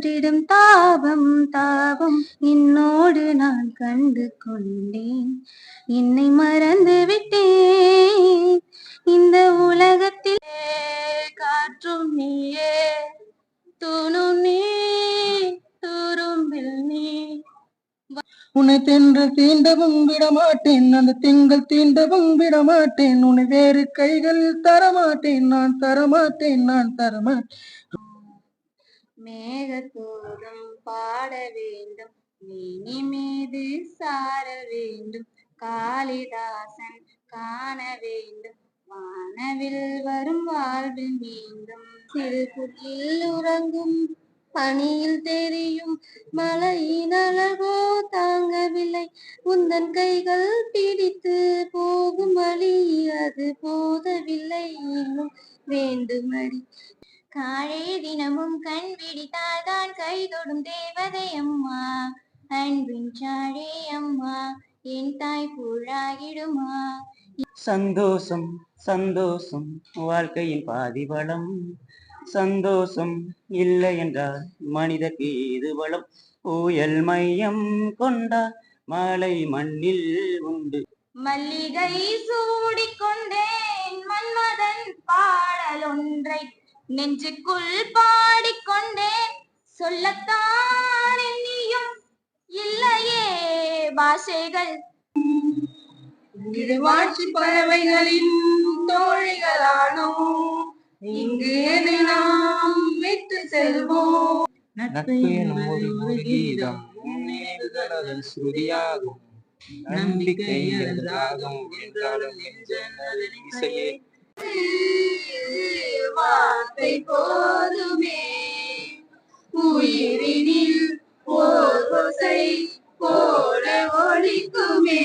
ஒன்றிடும் தாபம் தாபம் என்னோடு நான் கண்டு கொண்டேன். என்னை மறந்து விட்டேன். இந்த உலகத்தில் காற்றும் நீயே. தூணும் நீ தூரும்பில் நீ. உன்னை தென்று தீண்டவும் விடமாட்டேன். அந்த திங்கள் தீண்டவும் விடமாட்டேன். உன்னை வேறு கைகளில் தரமாட்டேன். நான் தரமாட்டேன் நான் தரமாட்டேன். மேகத்தோதும் பாட வேண்டும். மேனி மீது சார வேண்டும். காளிதாசன் காண வேண்டும். வானவில் வரும் வாழ்வில் மீண்டும். சிறு உறங்கும் பனியில் தெரியும். மலையின் அழகோ தாங்கவில்லை. உந்தன் கைகள் பிடித்து போகும் வழி அது போதவில்லை. இன்னும் வேண்டுமடி காழே தினமும் கண் விழித்தால் தான் கை தொடும் தேவதை அம்மா. அன்பின் சாழே அம்மா என் தாய் புழாகிடுமா. சந்தோஷம் சந்தோஷம் வாழ்க்கையின் பாதி வளம் சந்தோஷம் இல்லை என்றால் மனிதர்க்கு இது வளம் புயல் மையம் கொண்டால் மலை மண்ணில் உண்டு. மல்லிகை சூடிக்கொண்டேன் நெஞ்சுக்குள் பாடிக்கொண்டேன் சொல்லத்தான் எண்ணியும் இல்லையே பாஷைகள். வாட்சி பறவைகளின் தோழிகளானோம் இங்கு எதை நாம் விட்டு செல்வோம். நட்பு ஒரு கீதம் ஸ்ருதியாகும். நம்பிக்கை ராகம் என்றாலும் என் இசையே. வார்த்தை போதுமே. உயிரினில் ஓர் ஓசை போல ஒழிக்குமே.